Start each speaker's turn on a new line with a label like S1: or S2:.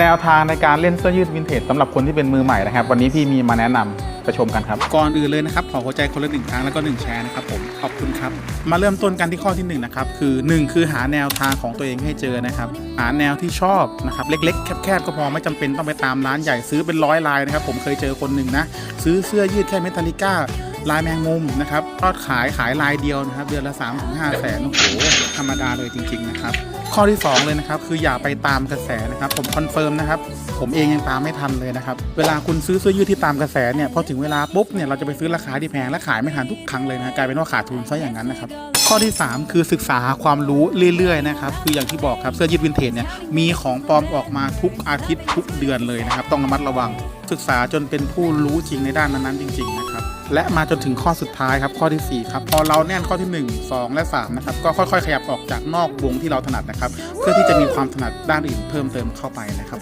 S1: แนวทางในการเล่นเสื้อยืดวินเทจสำหรับคนที่เป็นมือใหม่นะครับ วันนี้พี่มีมาแนะนำไปชมกันครับ
S2: ก่อนอื่นเลยนะครับ ขอหัวใจคนละหนึ่งครั้งแล้วก็หนึ่งแชร์นะครับผมขอบคุณครับ มาเริ่มต้นกันที่ข้อที่หนึ่งนะครับคือหนึ่งคือหาแนวทางของตัวเองให้เจอนะครับ หาแนวที่ชอบนะครับเล็ก ๆ แคบๆก็พอไม่จำเป็นต้องไปตามร้านใหญ่ซื้อเป็นร้อยลายนะครับผมเคยเจอคนหนึ่งนะซื้อเสื้อยืดแค่เมทัลลิก้า ลายแมงมุมนะครับก็ขายขายลายเดียวนะครับ เดือนละ3ามถึงห้าแสนโอ้โหธรรมดาเลยจริง ๆ นะครับ ข้อที่สองเลยนะครับ คืออย่าไปตามกระแสนะครับ ผมคอนเฟิร์มนะครับ ผมเองยังตามไม่ทันเลยนะครับ เวลาคุณซื้อเสื้อยืดที่ตามกระแสเนี่ยพอถึงเวลาปุ๊บเนี่ยเราจะไปซื้อราคาที่แพงและขายไม่ทันทุกครั้งเลยนะกลายเป็นว่าขาดทุนซะอย่างนั้นนะครับข้อที่ 3 คือศึกษาหาความรู้เรื่อยๆนะครับคืออย่างที่บอกครับเสื้อยืดวินเทจเนี่ยมีของปลอมออกมาทุกอาทิตย์ทุกเดือนเลยนะครับ ต้องระมัดระวัง ศึกษาจนเป็นผู้รู้จริงในด้านนั้นๆจริง ๆ นะครับ และมาจนถึงข้อสุดท้ายครับข้อทีสี่ 4 ครับ พอเราแน่นข้อที่ 1 2 และ 3 นะครับ ก็ค่อย ๆ ขยับออกจากนอกวงที่เราถนัดนะครับ เพื่อที่จะมีความถนัดด้านอื่นเพิ่มเติมเข้าไปนะครับ